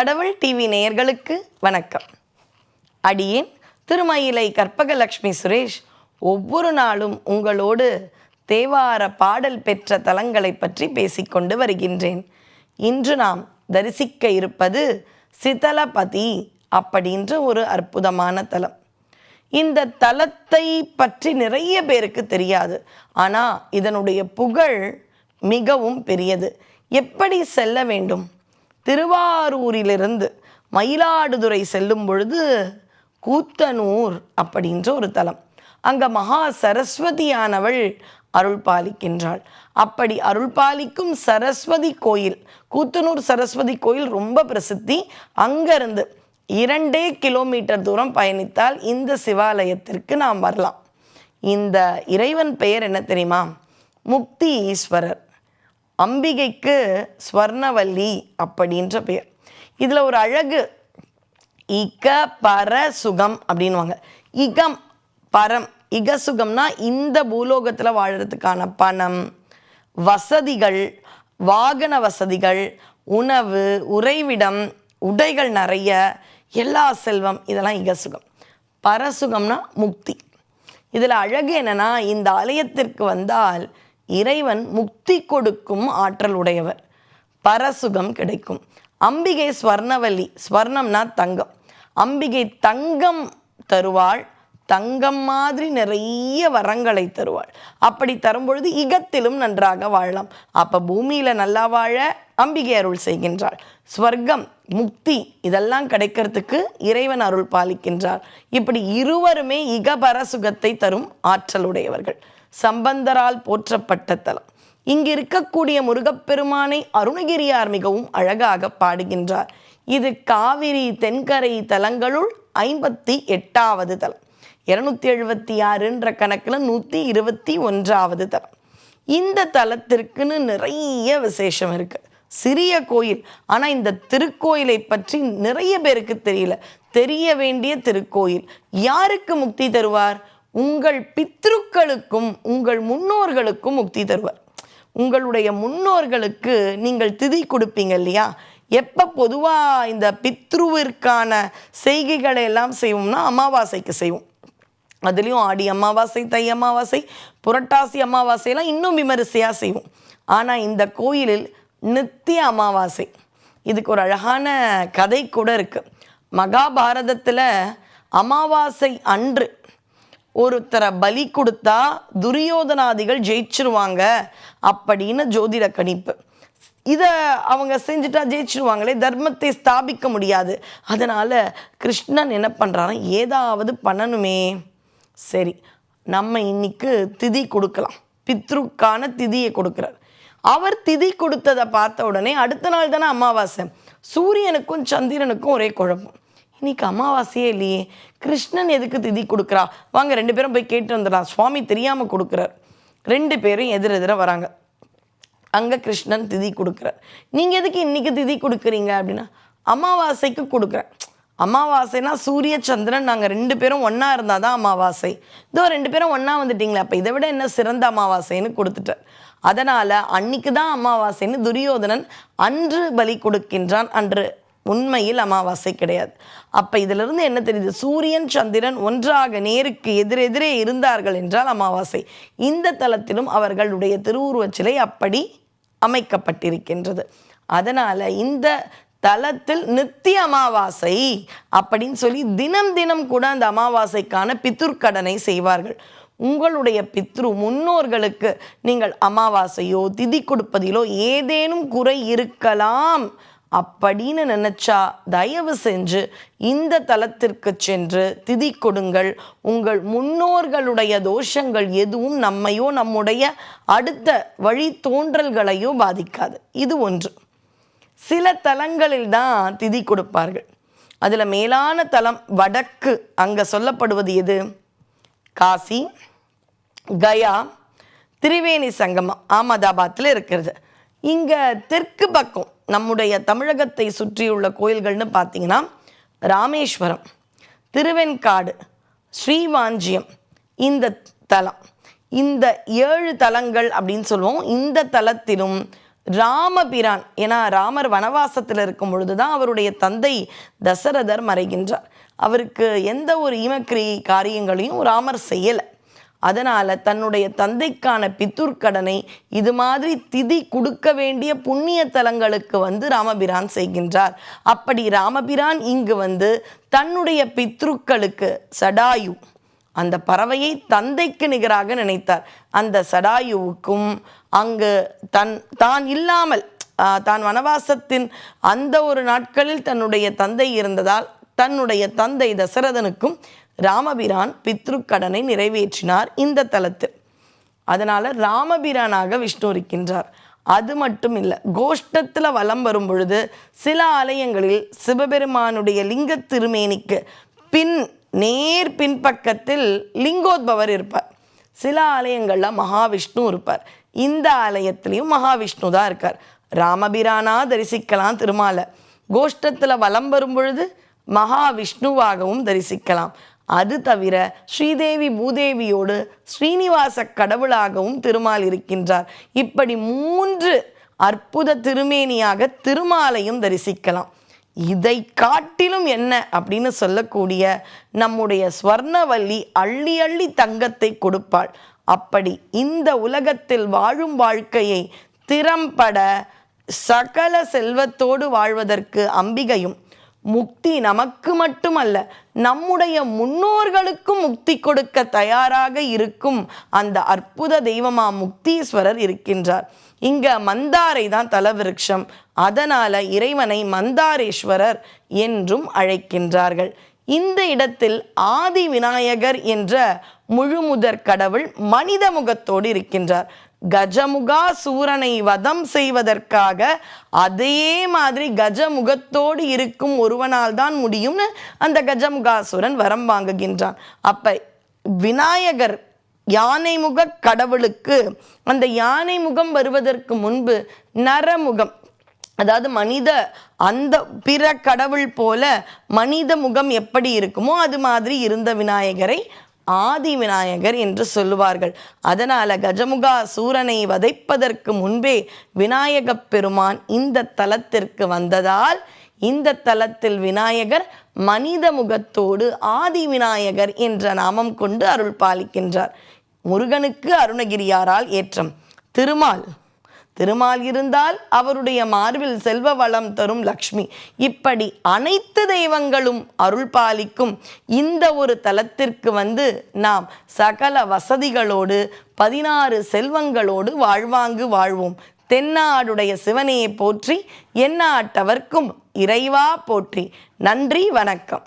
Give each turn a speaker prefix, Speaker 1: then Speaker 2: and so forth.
Speaker 1: கடவுள் டிவி நேயர்களுக்கு வணக்கம். அடியேன் திருமயிலை கற்பகலக்ஷ்மி சுரேஷ். ஒவ்வொரு நாளும் உங்களோடு தேவார பாடல் பெற்ற தலங்களை பற்றி பேசிக்கொண்டு வருகின்றேன். இன்று நாம் தரிசிக்க இருப்பது சிதலபதி அப்படின்ற ஒரு அற்புதமான தலம். இந்த தலத்தை பற்றி நிறைய பேருக்கு தெரியாது. ஆனால் இதனுடைய புகழ் மிகவும் பெரியது. எப்படி செல்ல வேண்டும்? திருவாரூரிலிருந்து மயிலாடுதுறை செல்லும் பொழுது கூத்தனூர் அப்படின்ற ஒரு தலம். அங்க மகா சரஸ்வதியானவள் அருள் பாலிக்கின்றாள். அப்படி அருள் பாலிக்கும் சரஸ்வதி கோயில் கூத்தனூர் சரஸ்வதி கோயில் ரொம்ப பிரசித்தி. அங்கிருந்து இரண்டே கிலோமீட்டர் தூரம் பயணித்தால் இந்த சிவாலயத்திற்கு நாம் வரலாம். இந்த இறைவன் பெயர் என்ன தெரியுமா? முக்தி ஈஸ்வரர். அம்பிகைக்கு ஸ்வர்ணவல்லி அப்படின்ற பெயர். இதில் ஒரு அழகு இக பர சுகம் அப்படின்வாங்க இகம் பரம். இக சுகம்னா இந்த பூலோகத்தில் வாழறதுக்கான பணம் வசதிகள் வாகன வசதிகள் உணவு உறைவிடம் உடைகள் நிறைய எல்லா செல்வம் இதெல்லாம் இகசுகம் பரசுகம்னா முக்தி. இதில் அழகு என்னன்னா இந்த ஆலயத்திற்கு வந்தால் இறைவன் முக்தி கொடுக்கும் ஆற்றல் உடையவர். பரசுகம் கிடைக்கும். அம்பிகை ஸ்வர்ணவல்லி ஸ்வர்ணம்னா தங்கம். அம்பிகை தங்கம் தருவாள். தங்கம் மாதிரி நிறைய வரங்களை தருவாள். அப்படி தரும்பொழுது இகத்திலும் நன்றாக வாழலாம். அப்போ பூமியில் நல்லா வாழ அம்பிகை அருள் செய்கின்றாள். ஸ்வர்க்கம் முக்தி இதெல்லாம் கிடைக்கிறதுக்கு இறைவன் அருள் பாலிக்கின்றார். இப்படி இருவருமே இகபர சுகத்தை தரும் ஆற்றலுடையவர்கள் சம்பந்தரால் போற்றப்பட்ட தலம். இங்கு இருக்கக்கூடிய முருகப்பெருமானை அருணகிரியார் மிகவும் அழகாக பாடுகின்றார். இது காவிரி தென்கரை தலங்களுள் ஐம்பத்தி எட்டாவது தலம். இருநூத்தி எழுபத்தி ஆறுன்ற கணக்கில் நூற்றி இருபத்தி ஒன்றாவது தலம். இந்த தலத்திற்குன்னு நிறைய விசேஷம் இருக்கு. சிறிய கோயில் ஆனால் இந்த திருக்கோயிலை பற்றி நிறைய பேருக்கு தெரியல. தெரிய வேண்டிய திருக்கோயில். யாருக்கு முக்தி தருவார்? உங்கள் பித்ருக்களுக்கும் உங்கள் முன்னோர்களுக்கும் முக்தி தருவார். உங்களுடைய முன்னோர்களுக்கு நீங்கள் திதி கொடுப்பீங்க இல்லையா? எப்போ பொதுவாக இந்த பித்ருவிற்கான செய்கைகளை எல்லாம் செய்வோம்னா அமாவாசைக்கு செய்வோம். அதுலேயும் ஆடி அமாவாசை தை அமாவாசை புரட்டாசி அமாவாசையெல்லாம் இன்னும் விமரிசையாக செய்வோம். ஆனால் இந்த கோயிலில் நித்திய அமாவாசை. இதுக்கு ஒரு அழகான கதை கூட இருக்குது மகாபாரதத்தில் அமாவாசை அன்று ஒருத்தரை பலி கொடுத்தா துரியோதனாதிகள் ஜெயிச்சிருவாங்க அப்படின்னு ஜோதிட கணிப்பு. இதை அவங்க செஞ்சுட்டா ஜெயிச்சிருவாங்களே தர்மத்தை ஸ்தாபிக்க முடியாது. அதனால் கிருஷ்ணன் என்ன பண்ணுறாரு ஏதாவது பண்ணணுமே. சரி நம்ம இன்னைக்கு திதி கொடுக்கலாம். பித்ருக்கான திதியை கொடுக்குறார். அவர் திதி கொடுத்ததை பார்த்த உடனே அடுத்த நாள் தானே அமாவாசை. சூரியனுக்கும் சந்திரனுக்கும் ஒரே குழப்பம். இன்னைக்கு அமாவாசையே இல்லையே. கிருஷ்ணன் எதுக்கு திதி கொடுக்குறா? வாங்க ரெண்டு பேரும் போய் கேட்டு வந்துடலாம். சுவாமி தெரியாமல் கொடுக்குறார். ரெண்டு பேரும் எதிர் எதிர வராங்க. அங்கே கிருஷ்ணன் திதி கொடுக்குறார். நீங்கள் எதுக்கு இன்னைக்கு திதி கொடுக்குறீங்க அப்படின்னா அமாவாசைக்கு கொடுக்குறேன். அமாவாசைனா சூரிய சந்திரன் நாங்கள் ரெண்டு பேரும் ஒன்றா இருந்தால் தான் அமாவாசை. இதோ ரெண்டு பேரும் ஒன்றா வந்துட்டிங்களே அப்போ இதை விட என்ன சிறந்த அமாவாசைன்னு கொடுத்துட்டார். அதனால் அன்னைக்கு தான் அமாவாசைன்னு துரியோதனன் அன்று பலி கொடுக்கின்றான். அன்று உண்மையில் அமாவாசை கிடையாது. அப்போ இதிலிருந்து என்ன தெரியுது? சூரியன் சந்திரன் ஒன்றாக நேருக்கு எதிரெதிரே இருந்தார்கள் என்றால் அமாவாசை. இந்த தலத்திலும் அவர்களுடைய திருவுருவச் சிலை அப்படி அமைக்கப்பட்டிருக்கின்றது. அதனால் இந்த தலத்தில் நித்திய அமாவாசை அப்படின்னு சொல்லி தினம் தினம் கூட அந்த அமாவாசைக்கான பித்துர்க்கடனை செய்வார்கள். உங்களுடைய பித்ரு முன்னோர்களுக்கு நீங்கள் அமாவாசையோ திதி கொடுப்பதிலோ ஏதேனும் குறை இருக்கலாம். அப்படின்னு நினச்சா தயவு செஞ்சு இந்த தலத்திற்கு சென்று திதி கொடுங்கள். உங்கள் முன்னோர்களுடைய தோஷங்கள் எதுவும் நம்மையோ நம்முடைய அடுத்த வழி தோன்றல்களையோ பாதிக்காது. இது ஒன்று. சில தலங்களில் தான் திதி கொடுப்பார்கள். அதில் மேலான தலம் வடக்கு. அங்கே சொல்லப்படுவது எது? காசி கயா திரிவேணி சங்கமம் அகமதாபாத்தில் இருக்கிறது. இங்கே தெற்கு பக்கம் நம்முடைய தமிழகத்தை சுற்றியுள்ள கோயில்கள்னு பார்த்தீங்கன்னா ராமேஸ்வரம் திருவெண்காடு ஸ்ரீவாஞ்சியம் இந்த தலம். இந்த ஏழு தலங்கள் அப்படின்னு சொல்லுவோம். இந்த தலத்திலும் ராமபிரான் ஏன்னா ராமர் வனவாசத்தில் இருக்கும் பொழுது தான் அவருடைய தந்தை தசரதர் மறைகின்றார். அவருக்கு எந்த ஒரு ஈமக்கிரி காரியங்களையும் ராமர் செய்யலை. அதனால் தன்னுடைய தந்தைக்கான பித்துர்க்கடனை இது மாதிரி திதி கொடுக்க வேண்டிய புண்ணிய தலங்களுக்கு வந்து ராமபிரான் செய்கின்றார். அப்படி ராமபிரான் இங்கு வந்து தன்னுடைய பித்ருக்களுக்கு சடாயு அந்த பறவையை தந்தைக்கு நிகராக நினைத்தார். அந்த சடாயுவுக்கும் அங்கு தன் தான் இல்லாமல் தான் வனவாசத்தின் அந்த ஒரு நாட்களில் தன்னுடைய தந்தை இருந்ததால் தன்னுடைய தந்தை தசரதனுக்கும் ராமபிரான் பித்ருக்கடனை நிறைவேற்றினார் இந்த தலத்தில். அதனால ராமபிரானாக விஷ்ணு இருக்கின்றார். அது மட்டும் இல்லை கோஷ்டத்தில் வலம் வரும் பொழுது சில ஆலயங்களில் சிவபெருமானுடைய லிங்க திருமேனிக்கு பின் நேர் பின்பக்கத்தில் லிங்கோத்பவர் இருப்பார். சில ஆலயங்களில் மகாவிஷ்ணு இருப்பார். இந்த ஆலயத்திலையும் மகாவிஷ்ணு தான் இருக்கார். ராமபிரானா தரிசிக்கலாம் திருமாலை. கோஷ்டத்தில் வலம் வரும் பொழுது மகாவிஷ்ணுவாகவும் தரிசிக்கலாம். அது தவிர ஸ்ரீதேவி பூதேவியோடு ஸ்ரீனிவாச கடவுளாகவும் திருமால் இருக்கின்றார். இப்படி மூன்று அற்புத திருமேனியாக திருமாலையும் தரிசிக்கலாம். இதை காட்டிலும் என்ன அப்படின்னு சொல்லக்கூடிய நம்முடைய ஸ்வர்ணவல்லி அள்ளி அள்ளி தங்கத்தை கொடுப்பாள். அப்படி இந்த உலகத்தில் வாழும் வாழ்க்கையை திறம்பட சகல செல்வத்தோடு வாழ்வதற்கு அம்பிகையும் முக்தி நமக்கு மட்டுமல்ல நம்முடைய முன்னோர்களுக்கும் முக்தி கொடுக்க தயாராக இருக்கும் அந்த அற்புத தெய்வமா முக்தீஸ்வரர் இருக்கின்றார். இங்க மந்தாரை தான் தலவிருட்சம். அதனால இறைவனை மந்தாரேஸ்வரர் என்றும் அழைக்கின்றார்கள். இந்த இடத்தில் ஆதி விநாயகர் என்ற முழுமுதற் கடவுள் மனித முகத்தோடு இருக்கின்றார். கஜமுகா சூரனை வதம் செய்வதற்காக அதே மாதிரி கஜமுகத்தோடு இருக்கும் ஒருவனால் தான் முடியும்னு அந்த கஜமுகாசுரன் வரம் வாங்குகின்றான். அப்ப விநாயகர் யானை முக கடவுளுக்கு அந்த யானை முகம் வருவதற்கு முன்பு நரமுகம் அதாவது மனித அந்த பிற கடவுள் போல மனித முகம் எப்படி இருக்குமோ அது மாதிரி இருந்த விநாயகரை ஆதி விநாயகர் என்று சொல்லுவார்கள். அதனால் கஜமுகா சூரனை வதைப்பதற்கு முன்பே விநாயகப் பெருமான் இந்த தலத்திற்கு வந்ததால் இந்த தலத்தில் விநாயகர் மனித முகத்தோடு ஆதி விநாயகர் என்ற நாமம் கொண்டு அருள் பாலிக்கின்றார். முருகனுக்கு அருணகிரியாரால் ஏற்றம். திருமால் திருமால் இருந்தால் அவருடைய மார்பில் செல்வ வளம் தரும் லக்ஷ்மி. இப்படி அனைத்து தெய்வங்களும் அருள் பாலிக்கும் இந்த ஒரு தலத்திற்கு வந்து நாம் சகல வசதிகளோடு பதினாறு செல்வங்களோடு வாழ்வாங்கு வாழ்வோம். தென்னாடுடைய சிவனையை போற்றி எந்நாட்டவர்க்கும் இறைவா போற்றி. நன்றி வணக்கம்.